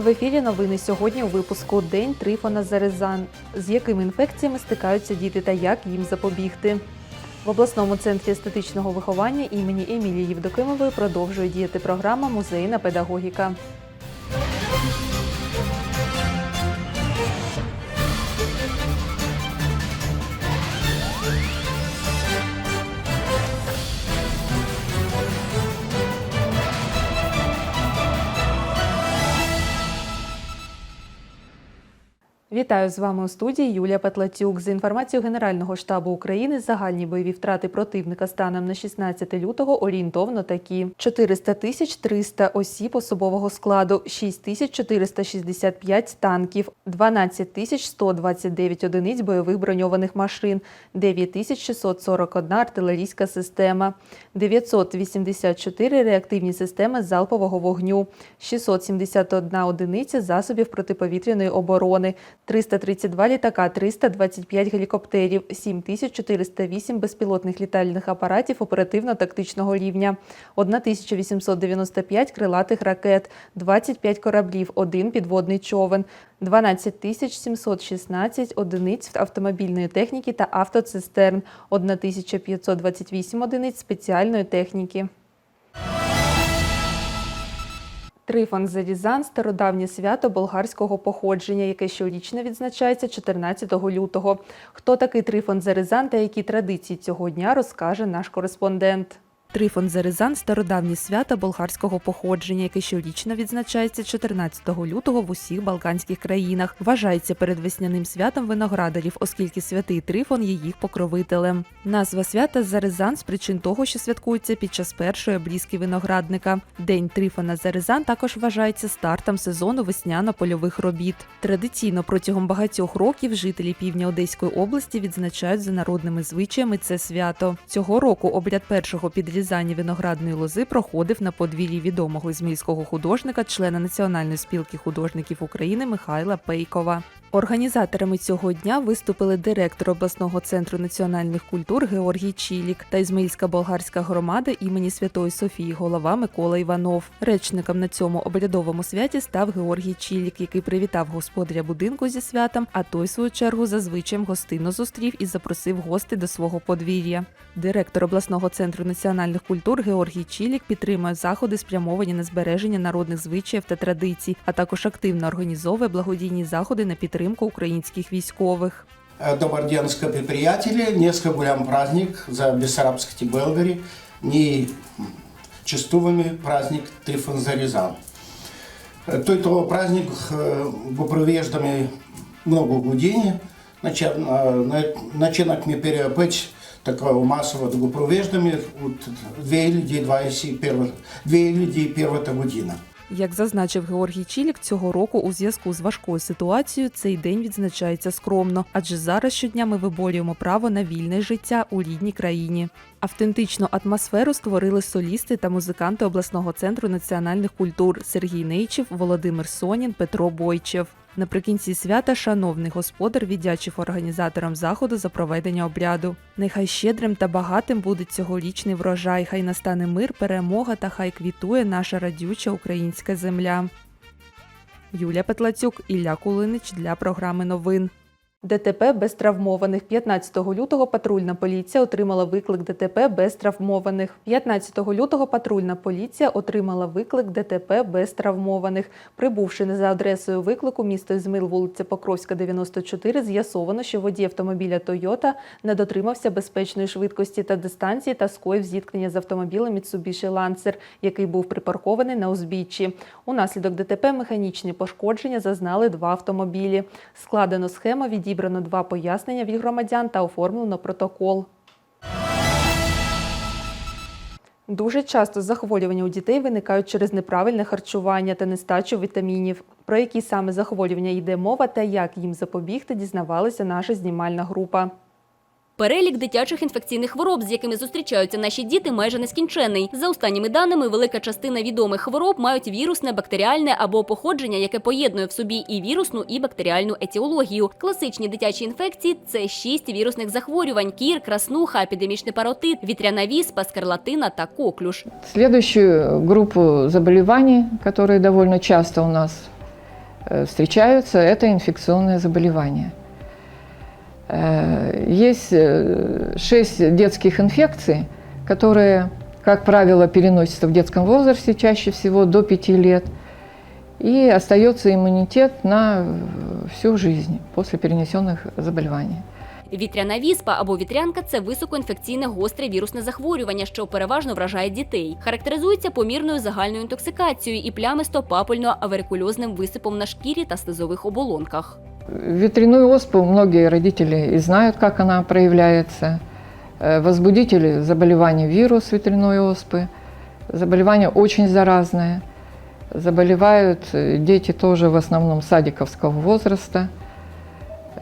В ефірі новини сьогодні у випуску День Трифона Зарезан. З якими інфекціями стикаються діти та як їм запобігти. В обласному центрі естетичного виховання імені Емілії Євдокимової продовжує діяти програма Музейна педагогіка. Вітаю з вами у студії Юлія Петлацюк. За інформацією Генерального штабу України, загальні бойові втрати противника станом на 16 лютого орієнтовно такі: 400 тисяч 300 осіб особового складу, 6 тисяч 465 танків, 12 тисяч 129 одиниць бойових броньованих машин, 9 тисяч 641 артилерійська система, 984 реактивні системи залпового вогню, 671 одиниця засобів протиповітряної оборони. 332 літака, 325 гелікоптерів, 7408 безпілотних літальних апаратів оперативно-тактичного рівня, 1895 крилатих ракет, 25 кораблів, 1 підводний човен, 12716 одиниць автомобільної техніки та автоцистерн, 1528 одиниць спеціальної техніки. Трифон Зарізан стародавнє свято болгарського походження, яке щорічно відзначається 14 лютого. Хто такий Трифон Зарізан та які традиції цього дня розкаже наш кореспондент. Трифон Зарезан стародавнє свято болгарського походження, яке щорічно відзначається 14 лютого в усіх балканських країнах. Вважається передвесняним святом виноградарів, оскільки святий Трифон є їх покровителем. Назва свята Зарезан з причин того, що святкується під час першої обрізки виноградника. День Трифона Зарезан також вважається стартом сезону весняно-польових робіт. Традиційно протягом багатьох років жителі півдня Одеської області відзначають за народними звичаями це свято. Цього року обряд першого підрізання виноградної лози проходив на подвір'ї відомого ізмаїльського художника, члена Національної спілки художників України Михайла Пейкова. Організаторами цього дня виступили директор обласного центру національних культур Георгій Чілік та Ізмаїльська болгарська громада імені Святої Софії, голова Микола Іванов. Речником на цьому обрядовому святі став Георгій Чілік, який привітав господаря будинку зі святом, а той, в свою чергу, зазвичаєм гостинно зустрів і запросив гостей до свого подвір'я. Директор обласного центру національних культур Георгій Чілік підтримує заходи, спрямовані на збереження народних звичаїв та традицій, а також активно організовує благодійні заходи на підтримку українських військових. Добрый день, приятели. Несколько гулям праздник за Бессарабской Белгари. Не чистувами праздник Трифон Зарезан. Той то праздник попровеждами много гудения. Начинок ми переопять такого масового допровеждами от 2021 2001 година. Як зазначив Георгій Чілік, цього року у зв'язку з важкою ситуацією цей день відзначається скромно, адже зараз щодня ми виборюємо право на вільне життя у рідній країні. Автентичну атмосферу створили солісти та музиканти обласного центру національних культур Сергій Нейчев, Володимир Сонін, Петро Бойчев. Наприкінці свята шановний господар віддячив організаторам заходу за проведення обряду. Нехай щедрим та багатим буде цьогорічний врожай, хай настане мир, перемога та хай квітує наша радюча українська земля. Юлія Петлацюк, Ілля Кулинич для програми новин. ДТП без травмованих. 15 лютого патрульна поліція отримала виклик ДТП без травмованих. 15 лютого патрульна поліція отримала виклик ДТП без травмованих. Прибувши не за адресою виклику місто Ізмил, вулиця Покровська, 94, з'ясовано, що водій автомобіля Тойота не дотримався безпечної швидкості та дистанції та скоїв зіткнення з автомобілем Mitsubishi Lancer, який був припаркований на узбіччі. Унаслідок ДТП механічні пошкодження зазнали два автомобілі. Складено схему від Відібрано два пояснення від громадян та оформлено протокол. Дуже часто захворювання у дітей виникають через неправильне харчування та нестачу вітамінів. Про які саме захворювання йде мова та як їм запобігти, дізнавалася наша знімальна група. Перелік дитячих інфекційних хвороб, з якими зустрічаються наші діти, майже нескінченний. За останніми даними, велика частина відомих хвороб мають вірусне, бактеріальне або походження, яке поєднує в собі і вірусну, і бактеріальну етіологію. Класичні дитячі інфекції це шість вірусних захворювань: кір, краснуха, епідемічний паротит, вітряна віспа, скарлатина та коклюш. Следующую группу заболеваний, которые довольно часто у нас э, встречаются, это инфекционные заболевания. Э, Есть э, шесть детских инфекций, которые, как правило, переносятся в детском возрасте, чаще всего до 5 лет, и остается иммунитет на э, всю жизнь после перенесенных заболеваний. Вітряна віспа або вітрянка це високоінфекційне гостре вірусне захворювання, що переважно вражає дітей. Характеризується помірною загальною інтоксикацією і плямисто папульно-аверикульозним висипом на шкірі та слизових оболонках. Ветряную оспу многие родители и знают, как она проявляется. Э, Возбудители заболевания вирус ветряной оспы. Заболевание очень заразное. Заболевают э, дети тоже в основном садиковского возраста.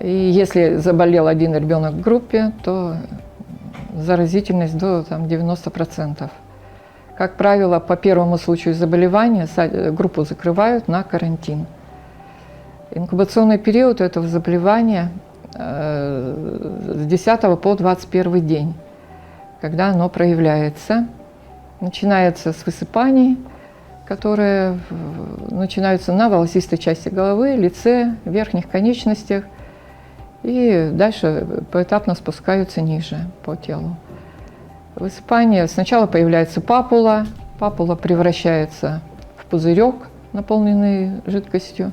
И если заболел один ребенок в группе, то заразительность до там, 90%. Как правило, по первому случаю заболевания группу закрывают на карантин. Инкубационный период этого заболевания э, с 10 по 21 день, когда оно проявляется. Начинается с высыпаний, которые начинаются на волосистой части головы, лице, верхних конечностях и дальше поэтапно спускаются ниже по телу. Высыпание. Сначала появляется папула, папула превращается в пузырек, наполненный жидкостью.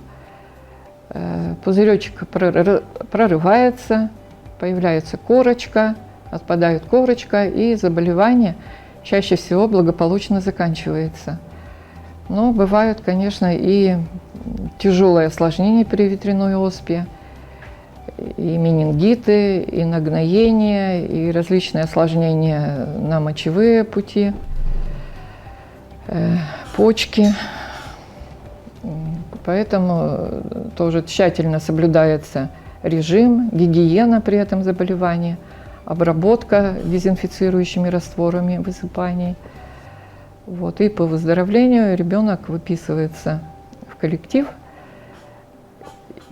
Э, Пузыречек проры- прорывается, появляется корочка, отпадает корочка, и заболевание чаще всего благополучно заканчивается. Но бывают, конечно, и тяжелые осложнения при ветряной оспе, и менингиты, и нагноения, и различные осложнения на мочевые пути, э, почки. Поэтому э, тоже тщательно соблюдается режим, гигиена при этом заболевании, обработка дезинфицирующими растворами высыпаний. Вот. И по выздоровлению ребенок выписывается в коллектив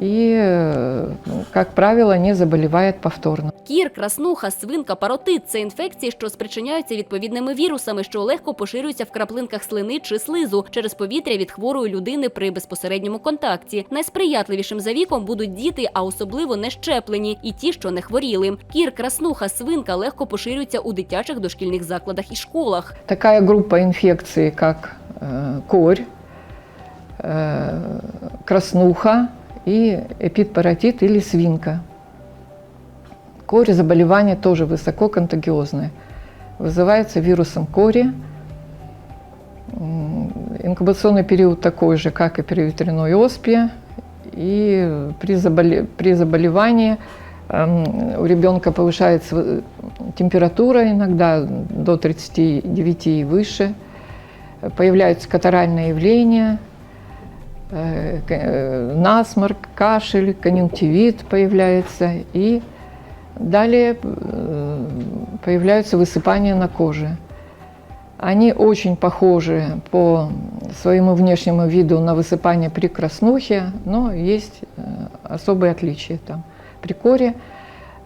и, э, ну, как правило, не заболевает повторно. Кір, краснуха, свинка, паротит це інфекції, що спричиняються відповідними вірусами, що легко поширюються в краплинках слини чи слизу через повітря від хворої людини при безпосередньому контакті. Найсприятливішим за віком будуть діти, а особливо нещеплені, і ті, що не хворіли. Кір, краснуха, свинка легко поширюються у дитячих дошкільних закладах і школах. Такая группа инфекций, как э, корь, э, краснуха И эпидпаратит или свинка. Корь заболевание тоже высококонтагиозное. Вызывается вирусом кори. Инкубационный период такой же, как и при ветряной оспе. И при, заболе- при заболевании эм, у ребенка повышается э, температура иногда до 39 и выше. Появляются катаральные явления, насморк, кашель, конъюнктивит появляется. И далее э, появляются высыпания на коже. Они очень похожи по своему внешнему виду на высыпание при краснухе, но есть э, особые отличия там. При коре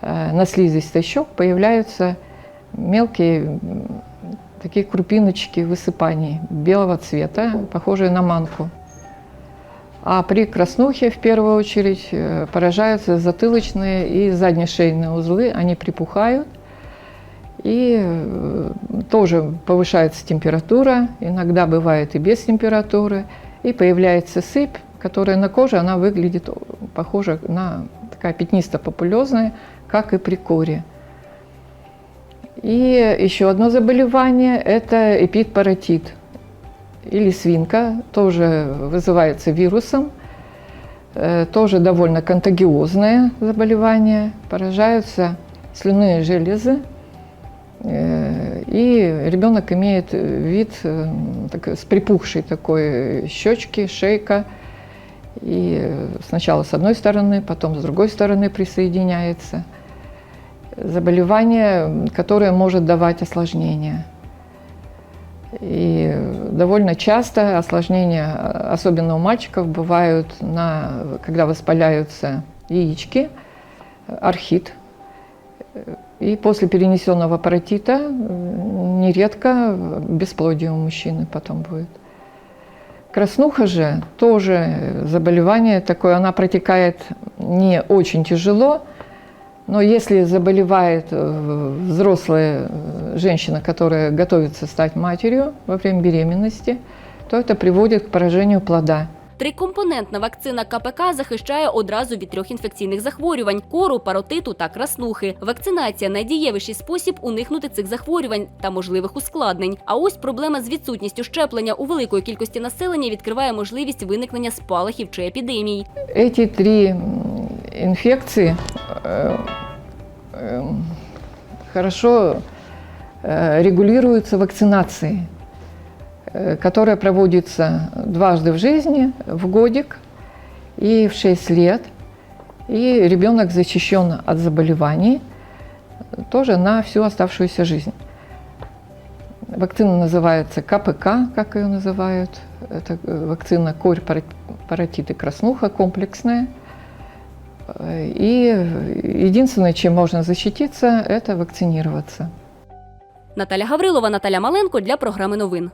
э, на слизистой щек появляются мелкие такие крупиночки высыпаний белого цвета, похожие на манку. А при краснухе в первую очередь э, поражаются затылочные и заднешейные узлы, они припухают, и э, тоже повышается температура, иногда бывает и без температуры, и появляется сыпь, которая на коже, она выглядит похожа на такая пятнисто-популезная, как и при коре. И еще одно заболевание – это эпидпаратит или свинка, тоже вызывается вирусом, э, тоже довольно контагиозное заболевание, поражаются слюнные железы, э, и ребенок имеет вид э, такой, с припухшей такой щечки, шейка, и сначала с одной стороны, потом с другой стороны присоединяется. Заболевание, которое может давать осложнения. И довольно часто осложнения, особенно у мальчиков, бывают, на, когда воспаляются яички, архит. И после перенесенного паротита нередко бесплодие у мужчины потом будет. Краснуха же тоже заболевание такое, она протекает не очень тяжело, но если заболевает э, взрослая э, женщина, которая готовится стать матерью во время беременности, то это приводит к поражению плода. Трикомпонентна вакцина КПК захищає одразу від трьох інфекційних захворювань – кору, паротиту та краснухи. Вакцинація – найдієвіший спосіб уникнути цих захворювань та можливих ускладнень. А ось проблема з відсутністю щеплення у великої кількості населення відкриває можливість виникнення спалахів чи епідемій. Эти три м, инфекции э, э, хорошо э, регулируются вакцинацией, э, которая проводится дважды в жизни, в годик и в 6 лет. И ребенок защищен от заболеваний э, тоже на всю оставшуюся жизнь. Вакцина называется КПК, как ее называют. Это э, вакцина корь, паро- паротит и краснуха комплексная. Э, И единственное, чем можно защититься, это вакцинироваться. Наталя Гаврилова, Наталя Маленко для програми новин.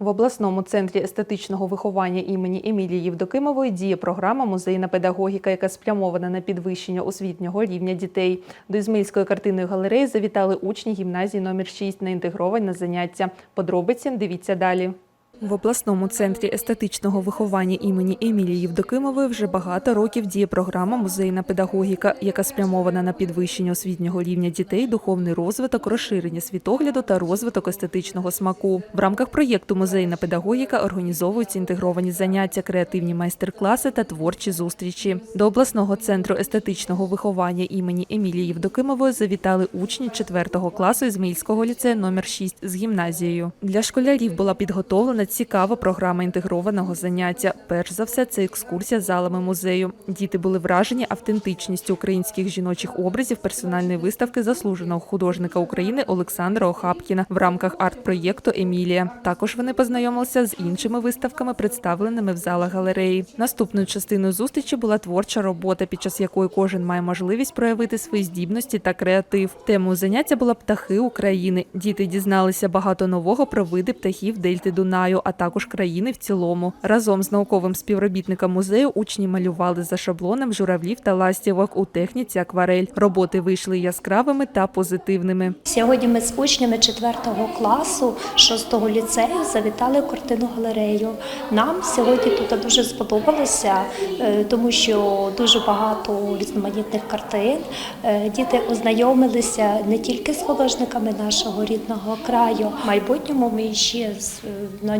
В обласному центрі естетичного виховання імені Емілії Євдокимової діє програма Музейна педагогіка, яка спрямована на підвищення освітнього рівня дітей. До Ізмаїльської картинної галереї завітали учні гімназії номер 6 на інтегровані заняття. Подробиці дивіться далі. В обласному центрі естетичного виховання імені Емілії Євдокимової вже багато років діє програма Музейна педагогіка, яка спрямована на підвищення освітнього рівня дітей, духовний розвиток, розширення світогляду та розвиток естетичного смаку. В рамках проєкту Музейна педагогіка організовуються інтегровані заняття, креативні майстер-класи та творчі зустрічі. До обласного центру естетичного виховання імені Емілії Євдокимової завітали учні 4 класу Ізмаїльського ліцею номер 6 з гімназією. Для школярів була підготовлена цікава програма інтегрованого заняття. Перш за все, це екскурсія залами музею. Діти були вражені автентичністю українських жіночих образів персональної виставки заслуженого художника України Олександра Охапкіна в рамках арт-проєкту Емілія. Також вони познайомилися з іншими виставками, представленими в залах галереї. Наступною частиною зустрічі була творча робота, під час якої кожен має можливість проявити свої здібності та креатив. Темою заняття була птахи України. Діти дізналися багато нового про види птахів Дельти Дунаю, а також країни в цілому. Разом з науковим співробітником музею учні малювали за шаблоном журавлів та ластівок у техніці акварель. Роботи вийшли яскравими та позитивними. Сьогодні ми з учнями 4 класу 6 ліцею завітали картину галерею. Нам сьогодні тут дуже сподобалося, е, тому що дуже багато різноманітних картин. Е, Діти ознайомилися не тільки з художниками нашого рідного краю. В майбутньому ми ще з-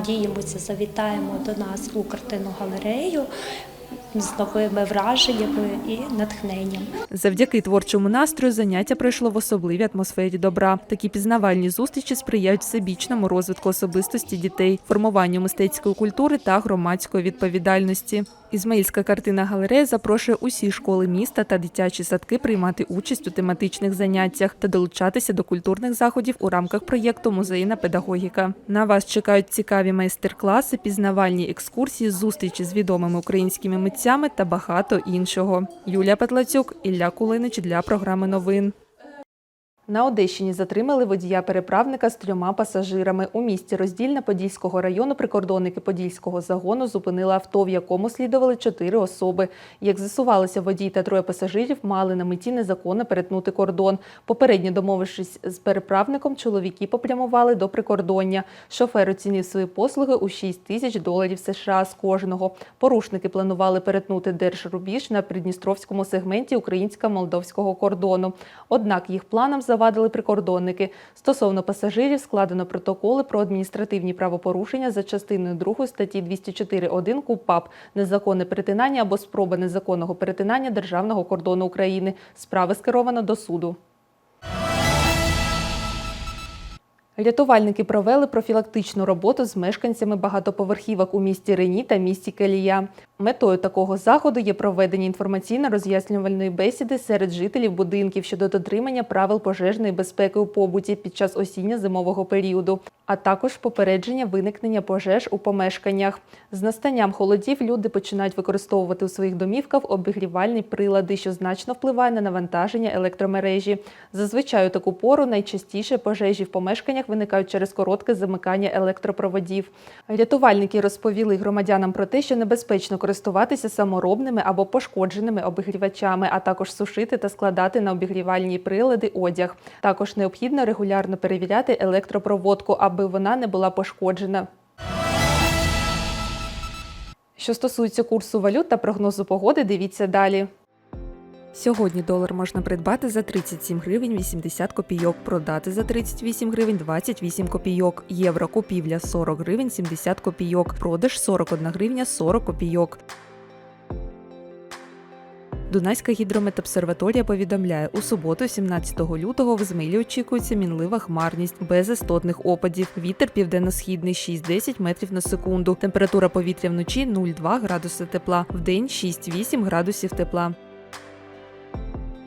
надіємося, завітаємо до нас у картину галерею з новими враженнями і натхненням. Завдяки творчому настрою заняття пройшло в особливій атмосфері добра. Такі пізнавальні зустрічі сприяють всебічному розвитку особистості дітей, формуванню мистецької культури та громадської відповідальності. Ізмаїльська картина галерея запрошує усі школи міста та дитячі садки приймати участь у тематичних заняттях та долучатися до культурних заходів у рамках проєкту Музейна педагогіка. На вас чекають цікаві майстер-класи, пізнавальні екскурсії, зустрічі з відомими українськими митцями та багато іншого. Юлія Петлацюк, Ілля Кулинич для програми новин. На Одещині затримали водія-переправника з трьома пасажирами. У місті Роздільне Подільського району прикордонники Подільського загону зупинили авто, в якому слідували чотири особи. Як з'ясувалося, водій та троє пасажирів мали на меті незаконно перетнути кордон. Попередньо домовившись з переправником, чоловіки попрямували до прикордоння. Шофер оцінив свої послуги у 6 тисяч доларів США з кожного. Порушники планували перетнути держрубіж на придністровському сегменті українсько-молдовського кордону. Однак їх планам завадили прикордонники. Стосовно пасажирів складено протоколи про адміністративні правопорушення за частиною 2 статті 204.1 КУПАП незаконне перетинання або спроба незаконного перетинання державного кордону України. Справи скеровано до суду. Рятувальники провели профілактичну роботу з мешканцями багатоповерхівок у місті Рені та місті Келія. Метою такого заходу є проведення інформаційно-роз'яснювальної бесіди серед жителів будинків щодо дотримання правил пожежної безпеки у побуті під час осінньо-зимового періоду, а також попередження виникнення пожеж у помешканнях. З настанням холодів люди починають використовувати у своїх домівках обігрівальні прилади, що значно впливає на навантаження електромережі. Зазвичай у таку пору найчастіше пожежі в помешканнях відключеннях виникають через коротке замикання електропроводів. Рятувальники розповіли громадянам про те, що небезпечно користуватися саморобними або пошкодженими обігрівачами, а також сушити та складати на обігрівальні прилади одяг. Також необхідно регулярно перевіряти електропроводку, аби вона не була пошкоджена. Що стосується курсу валют та прогнозу погоди, дивіться далі. Сьогодні долар можна придбати за 37 гривень 80 копійок, продати за 38 гривень 28 копійок. Євро купівля 40 гривень 70 копійок, продаж 41 гривня 40 копійок. Дунайська гідрометобсерваторія повідомляє, у суботу, 17 лютого, в Змилі очікується мінлива хмарність без істотних опадів. Вітер південно-східний 6-10 метрів на секунду. Температура повітря вночі 0,2 градуси тепла, вдень 6-8 градусів тепла.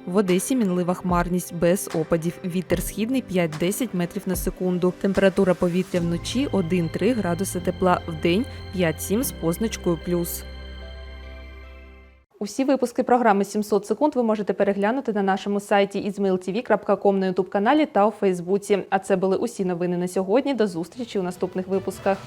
В Одесі мінлива хмарність без опадів. Вітер східний 5-10 метрів на секунду. Температура повітря вночі 1-3 градуси тепла, вдень 5-7 з позначкою плюс. Усі випуски програми 700 секунд ви можете переглянути на нашому сайті izmailtv.com на ютуб каналі та у Фейсбуці. А це були усі новини на сьогодні. До зустрічі у наступних випусках.